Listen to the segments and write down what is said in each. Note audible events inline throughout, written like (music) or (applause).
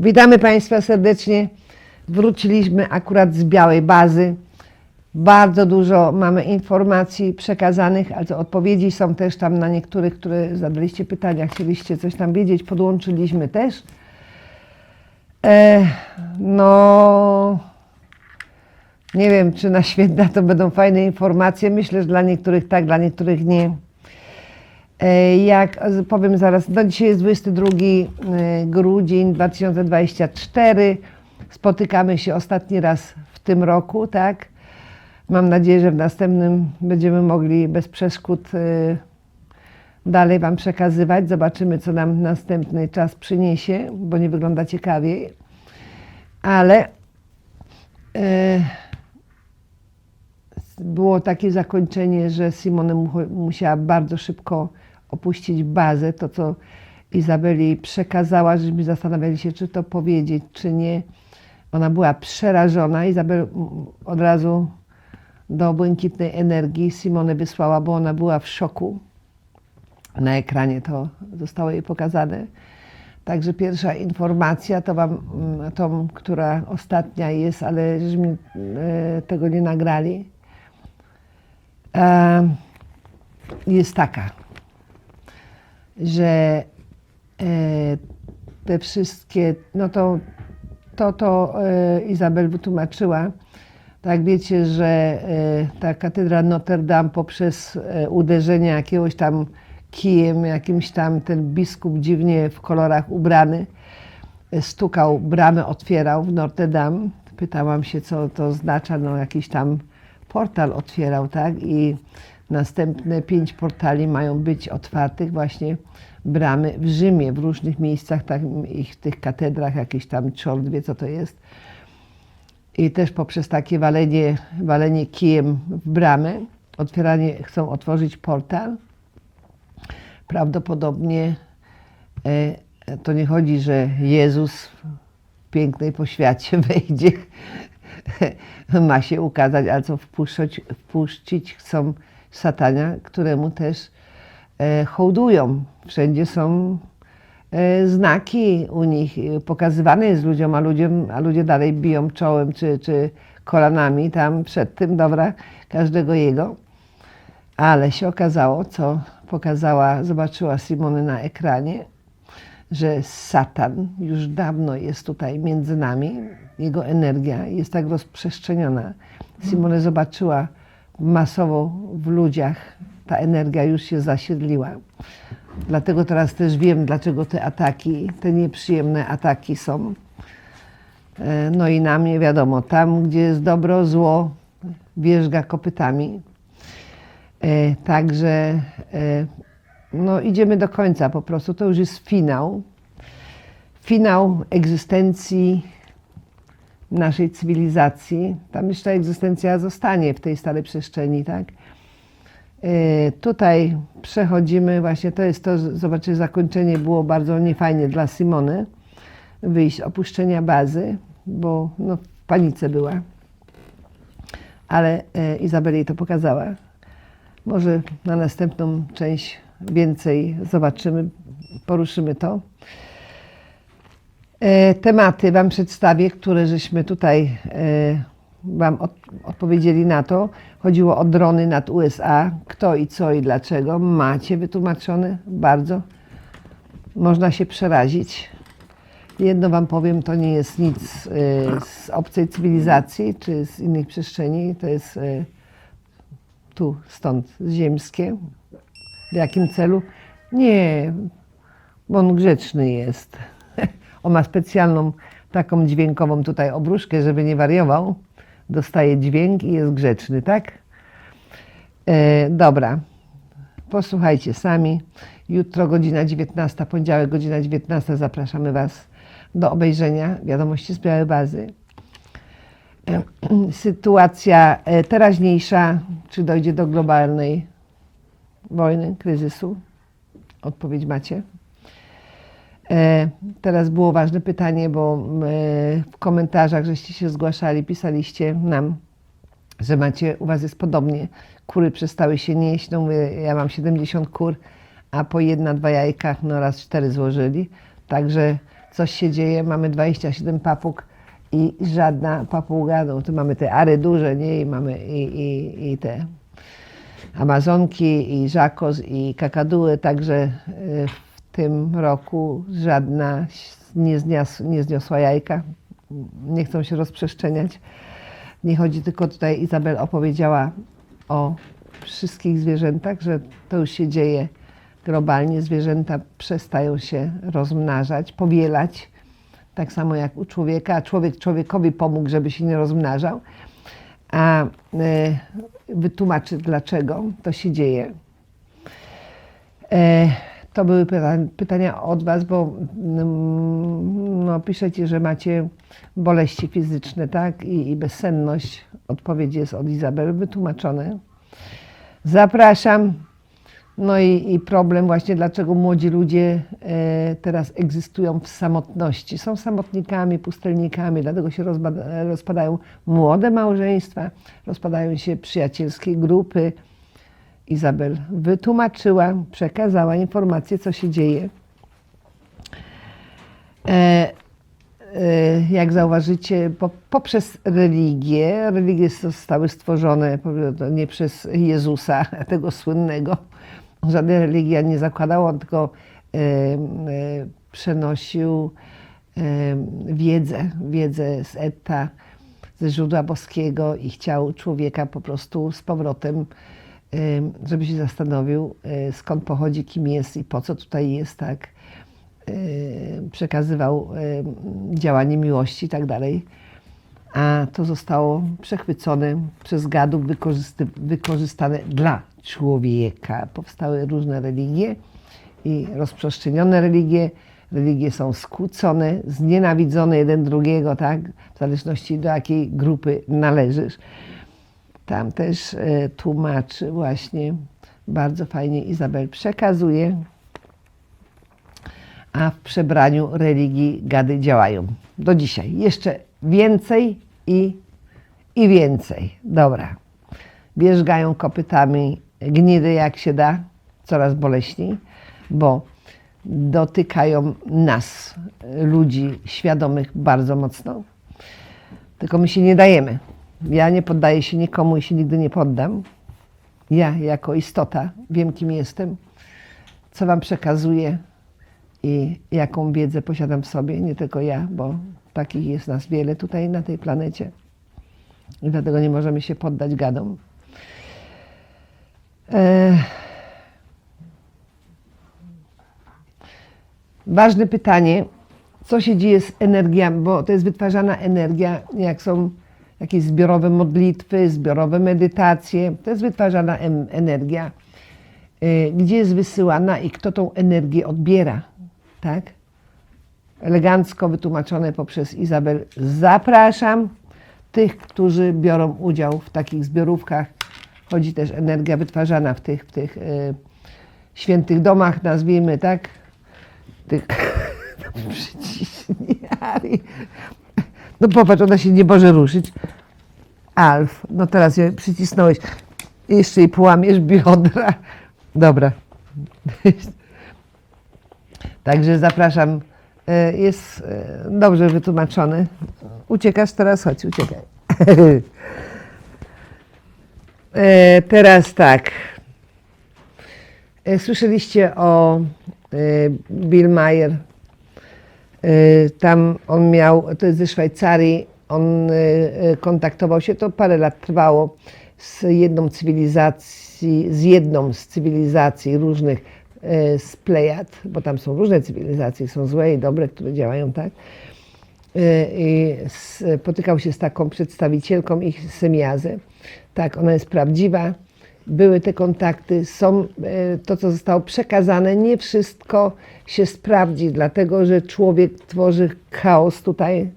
Witamy Państwa serdecznie. Wróciliśmy akurat z białej bazy. Bardzo dużo mamy informacji przekazanych, ale odpowiedzi są też tam na niektórych, które zadaliście pytania, chcieliście coś tam wiedzieć, podłączyliśmy też. E, no, nie wiem, czy na święta to będą fajne informacje. Myślę, że dla niektórych tak, dla niektórych nie. E, Jak powiem zaraz, no dzisiaj jest 22 e, grudzień 2024. Spotykamy się ostatni raz w tym roku, tak? Mam nadzieję, że w następnym będziemy mogli bez przeszkód e, dalej Wam przekazywać. Zobaczymy, co nam następny czas przyniesie, bo nie wygląda ciekawiej. Ale było takie zakończenie, że Simone mu- musiała bardzo szybko opuścić bazę. To, co Izabeli przekazała, żeśmy zastanawiali się, czy to powiedzieć, czy nie. Ona była przerażona. Izabel od razu do błękitnej energii Simone wysłała, bo ona była w szoku. Na ekranie to zostało jej pokazane. Także pierwsza informacja to wam, mm, tą, która ostatnia jest, ale żeśmy e, tego nie nagrali e, jest taka, że e, te wszystkie, no to to, to e, Izabel wytłumaczyła. Tak wiecie, że e, ta katedra Notre Dame poprzez uderzenie jakiegoś tam kijem, jakimś tam ten biskup dziwnie w kolorach ubrany, stukał, bramę otwierał w Notre Dame. Pytałam się, co to oznacza, no jakiś tam portal otwierał, tak? I następne pięć portali mają być otwartych właśnie bramy w Rzymie, w różnych miejscach, tak, ich tych katedrach, jakiś tam czort wie, co to jest. I też poprzez takie walenie, walenie kijem w bramę, otwieranie, chcą otworzyć portal. Prawdopodobnie e, to nie chodzi, że Jezus w pięknej poświacie (laughs) wejdzie, ma się ukazać, ale co wpuszczać, wpuścić chcą satania, któremu też e, hołdują. Wszędzie są e, znaki u nich, e, pokazywane jest ludziom, a, ludziom, a ludzie dalej biją czołem czy, czy kolanami tam przed tym, dobra, każdego jego. Ale się okazało, co pokazała, zobaczyła Simony na ekranie, że Satan już dawno jest tutaj między nami. Jego energia jest tak rozprzestrzeniona. Simone zobaczyła masowo w ludziach, ta energia już się zasiedliła. Dlatego teraz też wiem, dlaczego te ataki, te nieprzyjemne ataki są. E, No i na mnie wiadomo, tam gdzie jest dobro, zło wierzga kopytami. E, Także e, no, idziemy do końca po prostu. To już jest finał. Finał egzystencji naszej cywilizacji. Tam jeszcze egzystencja zostanie w tej starej przestrzeni, tak? E, Tutaj przechodzimy, właśnie to jest to, zobaczcie, zakończenie było bardzo niefajnie dla Simony. Wyjść, opuszczenia bazy, bo no, w panice była. Ale e, Izabela jej to pokazała. Może na następną część więcej zobaczymy, poruszymy to. E, Tematy Wam przedstawię, które żeśmy tutaj e, Wam od, odpowiedzieli na to. Chodziło o drony nad USA. Kto i co i dlaczego. Macie wytłumaczone bardzo. Można się przerazić. Jedno Wam powiem, to nie jest nic e, z obcej cywilizacji czy z innych przestrzeni. To jest tu, stąd, ziemskie. W jakim celu? Nie, bo on grzeczny jest. (laughs) On ma specjalną taką dźwiękową tutaj obruszkę, żeby nie wariował. Dostaje dźwięk i jest grzeczny, tak? E, dobra, posłuchajcie sami. Jutro godzina 19, poniedziałek godzina 19 zapraszamy Was do obejrzenia wiadomości z Białej Bazy. E, (clears throat) Sytuacja e, teraźniejsza, czy dojdzie do globalnej wojny, kryzysu? Odpowiedź macie. E, Teraz było ważne pytanie, bo e, w komentarzach, żeście się zgłaszali, pisaliście nam, że macie, u Was jest podobnie. Kury przestały się nieść. No mówię, ja mam 70 kur, a po jedna, dwa jajka, no raz cztery złożyli. Także coś się dzieje, mamy 27 papug i żadna papuga, no to mamy te ary duże, nie, i mamy i, i, i te Amazonki i żakos i kakaduły, także w tym roku żadna nie, znias, nie zniosła jajka, nie chcą się rozprzestrzeniać. Nie chodzi tylko tutaj, Izabel opowiedziała o wszystkich zwierzętach, że to już się dzieje globalnie. Zwierzęta przestają się rozmnażać, powielać, tak samo jak u człowieka. A człowiek człowiekowi pomógł, żeby się nie rozmnażał. A y, wytłumaczy, dlaczego to się dzieje. E, to były pyta- pytania od Was, bo mm, no, piszecie, że macie boleści fizyczne, tak? I, I bezsenność. Odpowiedź jest od Izabeli wytłumaczone. Zapraszam. No i, i problem właśnie, dlaczego młodzi ludzie e, teraz egzystują w samotności. Są samotnikami, pustelnikami, dlatego się rozpadają młode małżeństwa, rozpadają się przyjacielskie grupy. Izabel wytłumaczyła, przekazała informację, co się dzieje. E, e, jak zauważycie, po, poprzez religię, religie zostały stworzone nie przez Jezusa, (laughs) tego słynnego. Żadna religia nie zakładała, on tylko e, e, przenosił e, wiedzę, wiedzę z etta, ze źródła boskiego i chciał człowieka po prostu z powrotem, żeby się zastanowił, e, skąd pochodzi, kim jest i po co tutaj jest, tak e, przekazywał działanie miłości i tak dalej. A to zostało przechwycone przez gadów, wykorzystane dla człowieka. Powstały różne religie i rozprzestrzenione religie. Religie są skłócone, znienawidzone jeden drugiego, tak? W zależności do jakiej grupy należysz. Tam też e, tłumaczy właśnie, bardzo fajnie Izabel przekazuje, a w przebraniu religii gady działają. Do dzisiaj. Jeszcze więcej i, i więcej. Dobra. Bierzgają kopytami gnidy jak się da, coraz boleśniej, bo dotykają nas, ludzi świadomych, bardzo mocno. Tylko my się nie dajemy. Ja nie poddaję się nikomu i się nigdy nie poddam. Ja, jako istota, wiem, kim jestem, co Wam przekazuję i jaką wiedzę posiadam w sobie. Nie tylko ja, bo takich jest nas wiele tutaj na tej planecie. I dlatego nie możemy się poddać gadom. E... Ważne pytanie, co się dzieje z energiami, bo to jest wytwarzana energia, jak są jakieś zbiorowe modlitwy, zbiorowe medytacje, to jest wytwarzana energia, y, gdzie jest wysyłana i kto tą energię odbiera, tak? Elegancko wytłumaczone poprzez Izabel. Zapraszam tych, którzy biorą udział w takich zbiorówkach. Chodzi też energia wytwarzana w tych, w tych y, świętych domach, nazwijmy, tak? Tych. (laughs) No popatrz, ona się nie może ruszyć. Alf, no teraz ją przycisnąłeś. Jeszcze jej połamiesz biodra. Dobra. Także zapraszam. E, Jest e, dobrze wytłumaczony. Uciekasz teraz? Chodź, uciekaj. E, Teraz tak. Słyszeliście o Bill Mayer. E, Tam on miał, to jest ze Szwajcarii, on e, e, kontaktował się, to parę lat trwało, z jedną cywilizacji, z jedną z cywilizacji różnych z Plejad, bo tam są różne cywilizacje, są złe i dobre, które działają tak. I spotykał się z taką przedstawicielką ich semiazy. Tak, ona jest prawdziwa. Były te kontakty, są e, to, co zostało przekazane. Nie wszystko się sprawdzi, dlatego że człowiek tworzy chaos tutaj.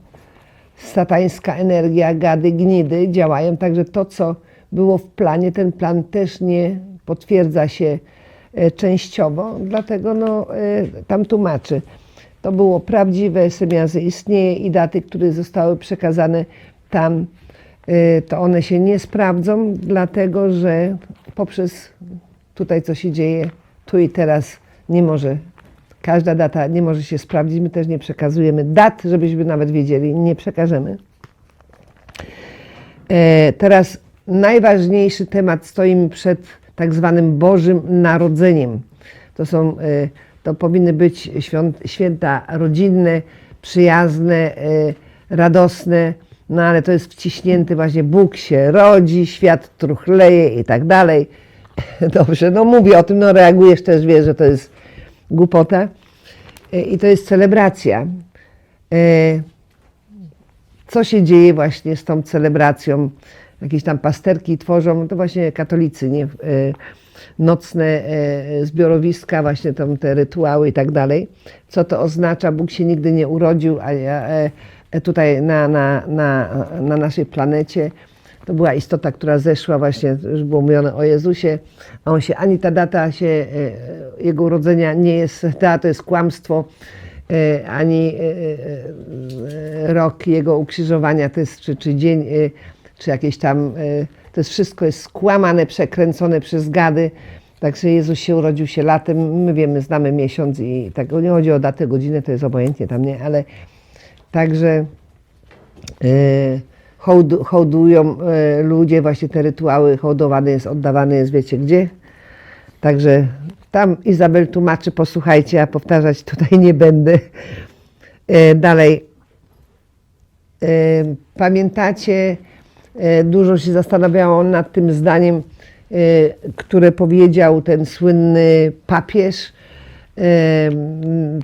Satańska energia, gady, gnidy działają. Także to, co było w planie, ten plan też nie potwierdza się e, częściowo. Dlatego no, e, tam tłumaczy. To było prawdziwe, semiazy istnieje i daty, które zostały przekazane tam, to one się nie sprawdzą, dlatego że poprzez tutaj, co się dzieje tu i teraz, nie może Każda data nie może się sprawdzić. My też nie przekazujemy dat, żebyśmy nawet wiedzieli. Nie przekażemy. E, Teraz najważniejszy temat stoi mi przed tak zwanym Bożym Narodzeniem. To są, e, to powinny być święta rodzinne, przyjazne, e, radosne, no ale to jest wciśnięty właśnie Bóg się rodzi, świat truchleje i tak dalej. (laughs) Dobrze, no mówię o tym, no reagujesz też, wiesz, że to jest głupota. E, I to jest celebracja. E, co się dzieje właśnie z tą celebracją. Jakieś tam pasterki tworzą, to właśnie katolicy, nie? E, Nocne zbiorowiska, właśnie tam te rytuały i tak dalej. Co to oznacza? Bóg się nigdy nie urodził, a tutaj na, na, na, na naszej planecie. To była istota, która zeszła właśnie, już było mówione o Jezusie, a on się, ani ta data się, e, jego urodzenia nie jest, ta to jest kłamstwo, e, ani e, rok jego ukrzyżowania, to jest, czy, czy dzień, czy jakieś tam, to jest wszystko jest skłamane, przekręcone przez gady. Także Jezus się urodził się latem, my wiemy, znamy miesiąc i tak, nie chodzi o datę, godzinę, to jest obojętnie tam, nie, ale także e, hołdu, hołdują e, ludzie właśnie te rytuały, hołdowany jest, oddawany jest, wiecie gdzie. Także tam Izabel tłumaczy, posłuchajcie, ja powtarzać tutaj nie będę. E, Dalej. Pamiętacie, dużo się zastanawiałam nad tym zdaniem, które powiedział ten słynny papież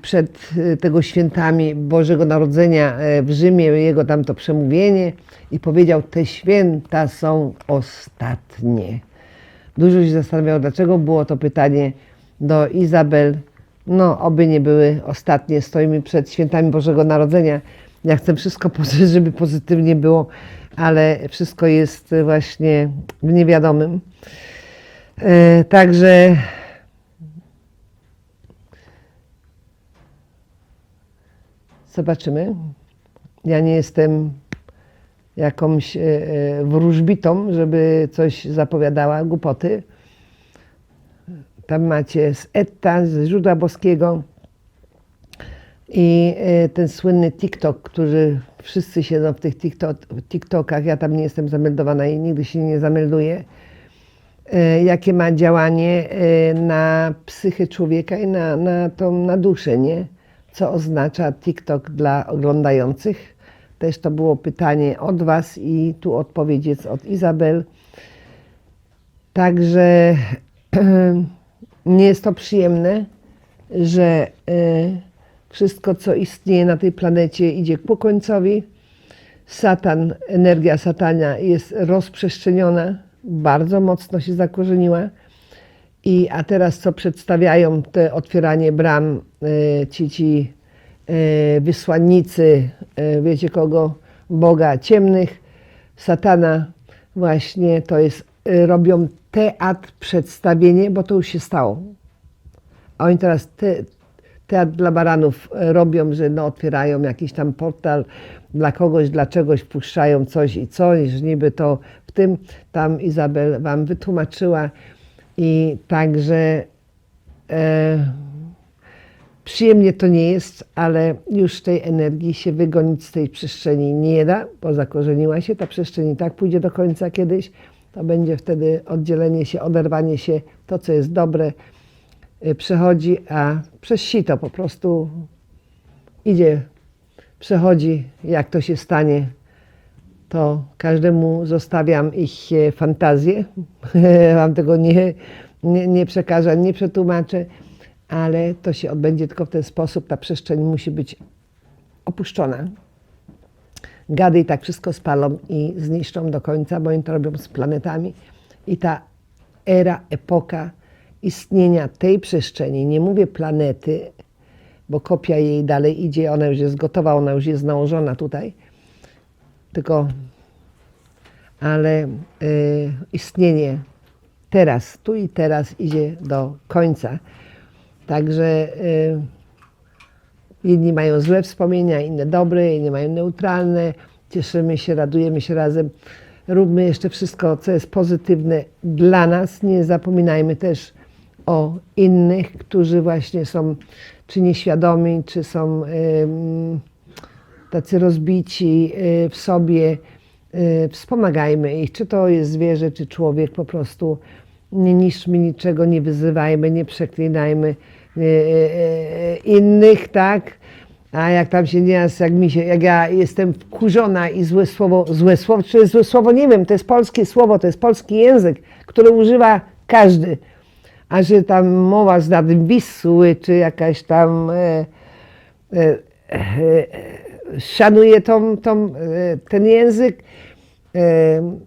przed e, tego świętami Bożego Narodzenia e, w Rzymie, jego tam to przemówienie i powiedział, te święta są ostatnie. Dużo się zastanawiało, dlaczego było to pytanie do Izabel. No, oby nie były ostatnie. Stoimy przed świętami Bożego Narodzenia. Ja chcę wszystko, (laughs) żeby pozytywnie było, ale wszystko jest właśnie w niewiadomym. E, Także zobaczymy. Ja nie jestem jakąś e, e, wróżbitą, żeby coś zapowiadała, głupoty. Tam macie z Etta, z źródła boskiego i e, ten słynny TikTok, który wszyscy siedzą w tych TikTok, TikTokach, ja tam nie jestem zameldowana i nigdy się nie zamelduję, jakie ma działanie na psychę człowieka i na, na, tą, na duszę, nie? Co oznacza TikTok dla oglądających. Też to było pytanie od Was i tu odpowiedź jest od Izabel. Także (clears throat) nie jest to przyjemne, że e, wszystko, co istnieje na tej planecie, idzie ku końcowi. Satan, energia satania jest rozprzestrzeniona, bardzo mocno się zakorzeniła. I, a teraz co przedstawiają te otwieranie bram, e, ci, ci e, wysłannicy, e, wiecie kogo, Boga ciemnych, satana, właśnie to jest, robią teatr, przedstawienie, bo to już się stało. A oni teraz te, teatr dla baranów robią, że no, otwierają jakiś tam portal dla kogoś, dla czegoś, wpuszczają coś i coś, niby to w tym. Tam Izabel Wam wytłumaczyła i także e, przyjemnie to nie jest, ale już tej energii się wygonić z tej przestrzeni nie da, bo zakorzeniła się, ta przestrzeń i tak pójdzie do końca kiedyś, to będzie wtedy oddzielenie się, oderwanie się, to co jest dobre, y, przechodzi, a przez sito po prostu idzie, przechodzi, jak to się stanie, to każdemu zostawiam ich e, fantazję. (laughs) Wam tego nie, nie, nie przekażę, nie przetłumaczę, ale to się odbędzie tylko w ten sposób. Ta przestrzeń musi być opuszczona. Gady i tak wszystko spalą i zniszczą do końca, bo oni to robią z planetami. I ta era, epoka istnienia tej przestrzeni, nie mówię planety, bo kopia jej dalej idzie, ona już jest gotowa, ona już jest nałożona tutaj, tylko ale y, istnienie teraz, tu i teraz idzie do końca. Także y, jedni mają złe wspomnienia, inne dobre, inni mają neutralne. Cieszymy się, radujemy się razem. Róbmy jeszcze wszystko, co jest pozytywne dla nas. Nie zapominajmy też o innych, którzy właśnie są czy nieświadomi, czy są ym, tacy rozbici y, w sobie, y, wspomagajmy ich, czy to jest zwierzę, czy człowiek, po prostu nie niszczmy niczego, nie wyzywajmy, nie przeklinajmy y, innych, tak? A jak tam się nieraz, jak mi się, jak ja jestem wkurzona i złe słowo, złe słowo, czy złe słowo, nie wiem, to jest polskie słowo, to jest polski język, który używa każdy. A że tam mowa z nadwisły, czy jakaś tam e, e, e, szanuje tą, tą, e, ten język, e,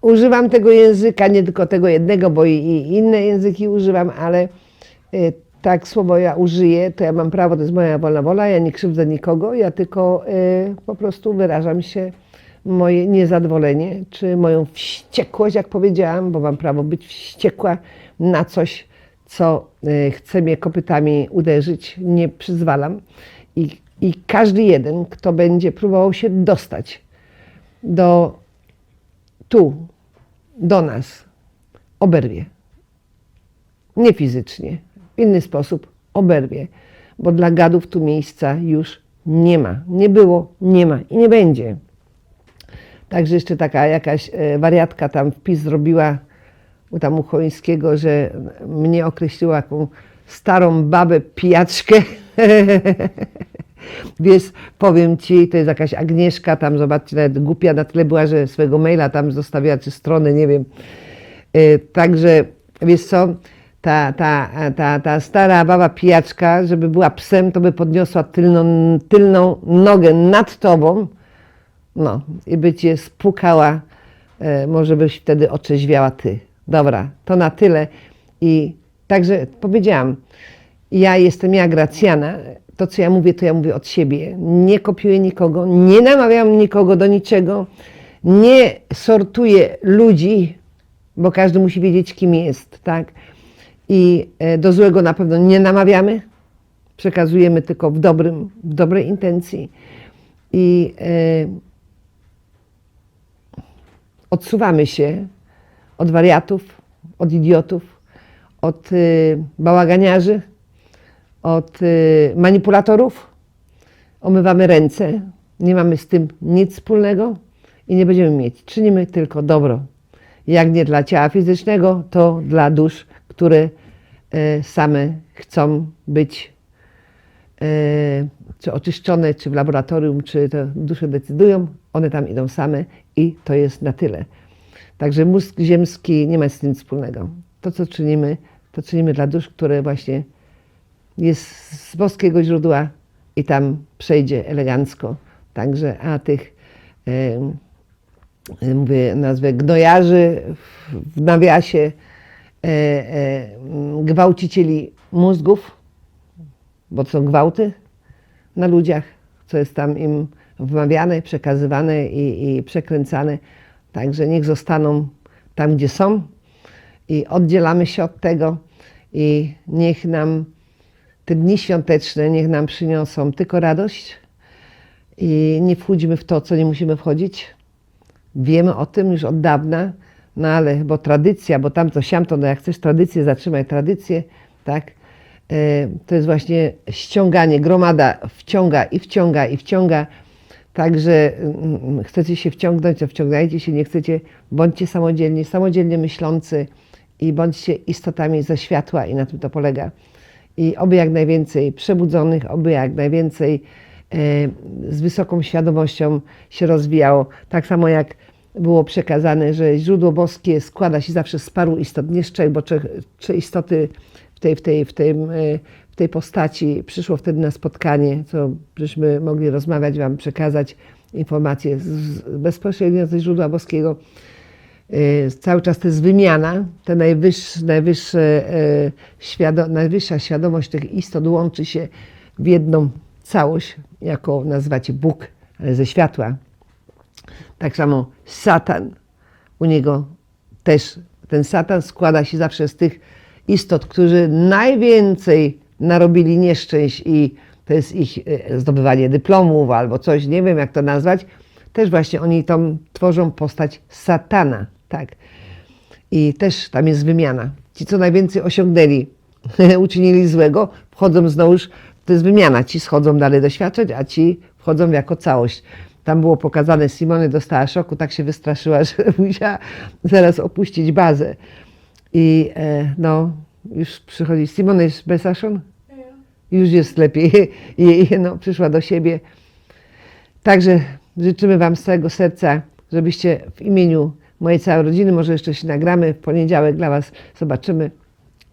używam tego języka, nie tylko tego jednego, bo i, inne języki używam, ale y, tak słowo ja użyję, to ja mam prawo, to jest moja wolna wola, ja nie krzywdzę nikogo, ja tylko po prostu wyrażam się moje niezadowolenie, czy moją wściekłość, jak powiedziałam, bo mam prawo być wściekła na coś, co chce mnie kopytami uderzyć, nie przyzwalam. I, I każdy jeden, kto będzie próbował się dostać do tu, do nas, oberwie. Nie fizycznie, w inny sposób oberwie, bo dla gadów tu miejsca już nie ma. Nie było, nie ma i nie będzie. Także jeszcze taka jakaś e, wariatka tam wpis zrobiła u tam u Chońskiego, że mnie określiła jaką starą babę pijaczkę. (laughs) Więc powiem ci, to jest jakaś Agnieszka, tam zobaczcie, nawet głupia na tyle była, że swojego maila tam zostawiła, czy stronę, nie wiem. Yy, Także, wiesz co, ta, ta, ta, ta stara baba pijaczka, żeby była psem, to by podniosła tylną, tylną nogę nad tobą, no i by cię spukała, e, może byś wtedy otrzeźwiała ty. Dobra, to na tyle. I także powiedziałam, ja jestem ja, Gracjana. To, co ja mówię, to ja mówię od siebie. Nie kopiuję nikogo, nie namawiam nikogo do niczego, nie sortuję ludzi, bo każdy musi wiedzieć, kim jest, tak? I e, do złego na pewno nie namawiamy, przekazujemy tylko w dobrym, w dobrej intencji. I e, odsuwamy się od wariatów, od idiotów, od y, bałaganiarzy, od y, manipulatorów. Omywamy ręce, nie mamy z tym nic wspólnego i nie będziemy mieć. Czynimy tylko dobro. Jak nie dla ciała fizycznego, to dla dusz, które y, same chcą być e, czy oczyszczone, czy w laboratorium, czy to dusze decydują, one tam idą same i to jest na tyle. Także mózg ziemski nie ma z tym wspólnego. To, co czynimy, to czynimy dla dusz, które właśnie jest z boskiego źródła i tam przejdzie elegancko. Także, a tych, e, mówię, nazwę gnojarzy w, nawiasie, e, e, gwałcicieli mózgów, bo są gwałty na ludziach, co jest tam im wmawiane, przekazywane i, i przekręcane. Także niech zostaną tam, gdzie są i oddzielamy się od tego i niech nam te dni świąteczne, niech nam przyniosą tylko radość i nie wchodzimy w to, co nie musimy wchodzić. Wiemy o tym już od dawna, no ale, bo tradycja, bo tam to siam to, no jak chcesz tradycję, zatrzymaj tradycję, tak? E, To jest właśnie ściąganie, gromada wciąga i wciąga i wciąga. Także mm, chcecie się wciągnąć, to wciągajcie się, nie chcecie, bądźcie samodzielni, samodzielnie myślący i bądźcie istotami ze światła i na tym to polega. I oby jak najwięcej przebudzonych, oby jak najwięcej e, z wysoką świadomością się rozwijało. Tak samo jak było przekazane, że źródło boskie składa się zawsze z paru istot, nie z bo trzy istoty w tej, w, tej, w, e, w tej postaci przyszło wtedy na spotkanie, co żeśmy mogli rozmawiać, Wam przekazać informacje z, bezpośrednio ze źródła boskiego. E, Cały czas to jest wymiana, ta e, świado, najwyższa świadomość tych istot łączy się w jedną całość, jako nazywacie Bóg, ale ze światła. Tak samo Satan, u niego też ten Satan składa się zawsze z tych istot, którzy najwięcej narobili nieszczęść i to jest ich e, zdobywanie dyplomów albo coś, nie wiem jak to nazwać. Też właśnie oni tam tworzą postać Satana, tak. I też tam jest wymiana. Ci, co najwięcej osiągnęli, (laughs) uczynili złego, wchodzą znowuż, to jest wymiana, ci schodzą dalej doświadczać, a ci wchodzą jako całość. Tam było pokazane, Simony dostała szoku, tak się wystraszyła, (laughs) że musiała zaraz opuścić bazę. I e, no, już przychodzi, Simony jest besaszon? Już jest lepiej. (laughs) I no, przyszła do siebie. Także życzymy Wam z całego serca, żebyście w imieniu mojej całej rodziny, może jeszcze się nagramy w poniedziałek dla Was, zobaczymy,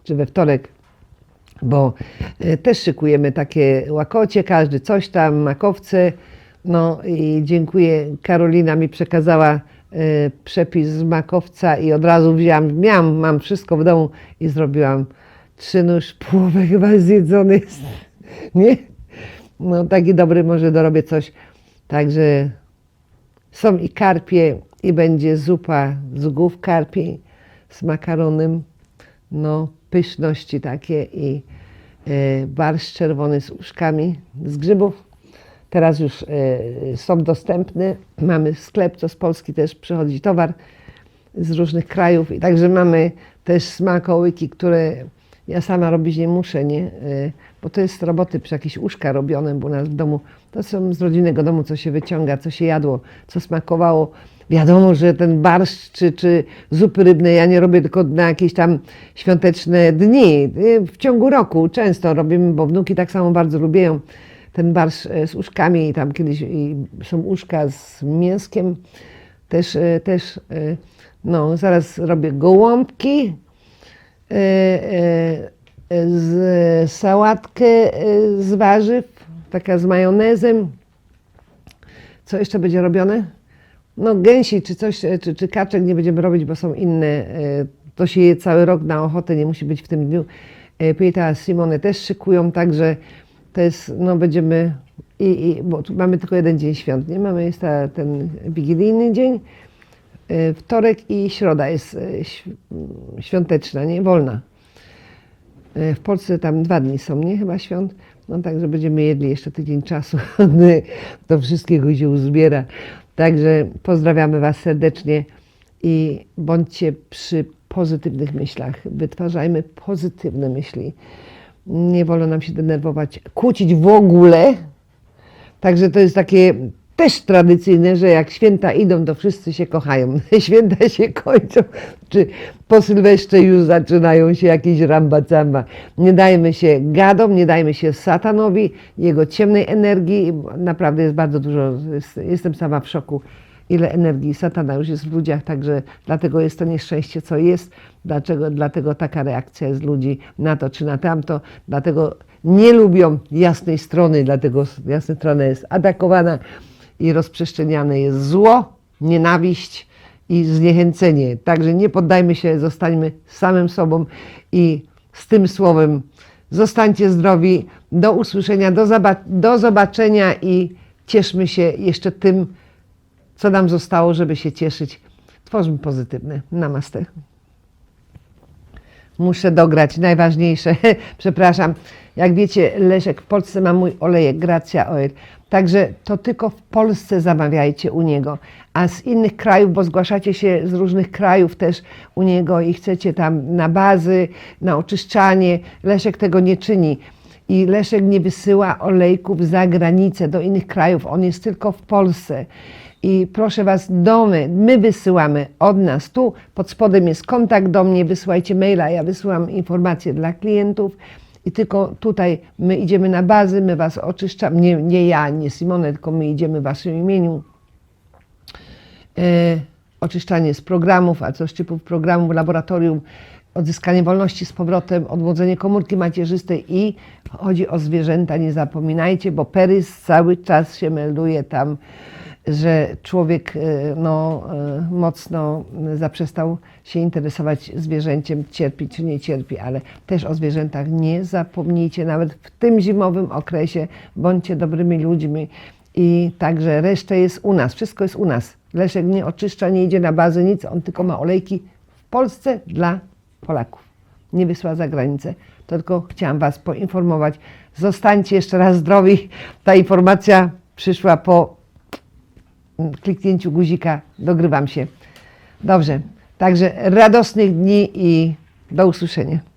czy we wtorek, bo e, też szykujemy takie łakocie, każdy coś tam, makowce. No i dziękuję, Karolina mi przekazała e, przepis z makowca i od razu wzięłam, miałam, mam wszystko w domu i zrobiłam trzy nóż, połowę chyba zjedzony jest, (laughs) nie? No taki dobry, może dorobię coś. Także są i karpie, i będzie zupa z głów karpi z makaronem. No, pyszności takie i e, barszcz czerwony z uszkami z grzybów. Teraz już e, są dostępne. Mamy sklep, to z Polski też przychodzi towar z różnych krajów. I także mamy też smakołyki, które ja sama robić nie muszę, nie? E, Bo to jest roboty przy jakieś uszka robione, bo u nas w domu to są z rodzinnego domu, co się wyciąga, co się jadło, co smakowało. Wiadomo, że ten barszcz czy, czy zupy rybne ja nie robię tylko na jakieś tam świąteczne dni. W ciągu roku często robimy, bo wnuki tak samo bardzo lubią ten barszcz e, z uszkami i tam kiedyś i są uszka z mięskiem. Też, e, też e, no, zaraz robię gołąbki, z sałatkę z warzyw, taka z majonezem. Co jeszcze będzie robione? No gęsi czy coś, e, czy, czy kaczek nie będziemy robić, bo są inne. e, To się je cały rok na ochotę, nie musi być w tym dniu. E, Pieta, Simone też szykują, także to jest, no będziemy, i, i, bo tu mamy tylko jeden dzień świąt, nie? Mamy jest ta, ten wigilijny dzień, wtorek i środa jest świąteczna, nie? Wolna. W Polsce tam dwa dni są, nie? Chyba świąt. No także będziemy jedli jeszcze tydzień czasu. (laughs) Do wszystkiego się uzbiera. Także pozdrawiamy Was serdecznie i bądźcie przy pozytywnych myślach. Wytwarzajmy pozytywne myśli. Nie wolno nam się denerwować, kłócić w ogóle. Także to jest takie też tradycyjne, że jak święta idą, to wszyscy się kochają. (laughs) Święta się kończą, czy po Sylwestrze już zaczynają się jakieś rambacamba. Nie dajmy się gadom, nie dajmy się satanowi, jego ciemnej energii. Naprawdę jest bardzo dużo, jest- jestem sama w szoku, ile energii satana już jest w ludziach, także dlatego jest to nieszczęście, co jest. Dlaczego? Dlatego taka reakcja jest ludzi na to czy na tamto. Dlatego nie lubią jasnej strony, dlatego jasna strona jest atakowana i rozprzestrzeniane jest zło, nienawiść i zniechęcenie. Także nie poddajmy się, zostańmy samym sobą i z tym słowem zostańcie zdrowi. Do usłyszenia, do, do zobaczenia i cieszmy się jeszcze tym, co nam zostało, żeby się cieszyć. Tworzmy pozytywne. Namaste. Muszę dograć najważniejsze. (laughs) Przepraszam. Jak wiecie, Leszek w Polsce ma mój olejek Gracja Oil. Także to tylko w Polsce zamawiajcie u niego. A z innych krajów, bo zgłaszacie się z różnych krajów też u niego i chcecie tam na bazy, na oczyszczanie. Leszek tego nie czyni. I Leszek nie wysyła olejków za granicę, do innych krajów. On jest tylko w Polsce. I proszę Was, domy, my wysyłamy od nas. Tu pod spodem jest kontakt do mnie, wysyłajcie maila, ja wysyłam informacje dla klientów. I tylko tutaj my idziemy na bazy, my Was oczyszczamy, nie, nie ja, nie Simone, tylko my idziemy w Waszym imieniu. E, oczyszczanie z programów, a co z typów programów, laboratorium, odzyskanie wolności z powrotem, odmłodzenie komórki macierzystej i chodzi o zwierzęta, nie zapominajcie, bo Perys cały czas się melduje tam, że człowiek e, no, e, mocno zaprzestał się interesować zwierzęciem, cierpi czy nie cierpi, ale też o zwierzętach nie zapomnijcie, nawet w tym zimowym okresie bądźcie dobrymi ludźmi i także reszta jest u nas, wszystko jest u nas. Leszek nie oczyszcza, nie idzie na bazę, nic, on tylko ma olejki w Polsce dla Polaków. Nie wysyła za granicę. To tylko chciałam Was poinformować. Zostańcie jeszcze raz zdrowi. Ta informacja przyszła po kliknięciu guzika. Dogrywam się. Dobrze. Także radosnych dni i do usłyszenia.